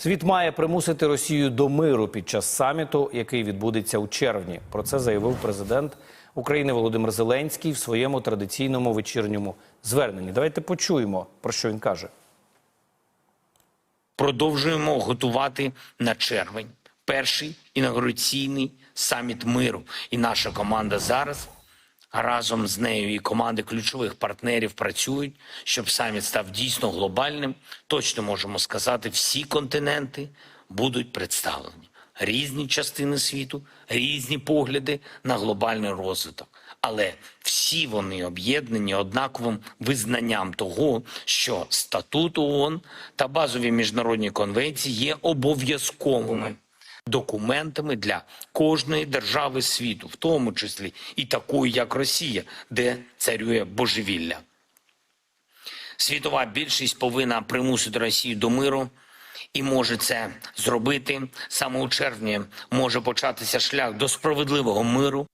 Світ має примусити Росію до миру під час саміту, який відбудеться у червні. Про це заявив президент України Володимир Зеленський в своєму традиційному вечірньому зверненні. Давайте почуємо, про що він каже. Продовжуємо готувати на червень перший інаугураційний саміт миру. І наша команда зараз разом з нею і команди ключових партнерів працюють, щоб саміт став дійсно глобальним. Точно можемо сказати, всі континенти будуть представлені. Різні частини світу, різні погляди на глобальний розвиток. Але всі вони об'єднані однаковим визнанням того, що статут ООН та базові міжнародні конвенції є обов'язковими документами для кожної держави світу, в тому числі і такої, як Росія, де царює божевілля. Світова більшість повинна примусити Росію до миру і може це зробити саме у червні. Може початися шлях до справедливого миру.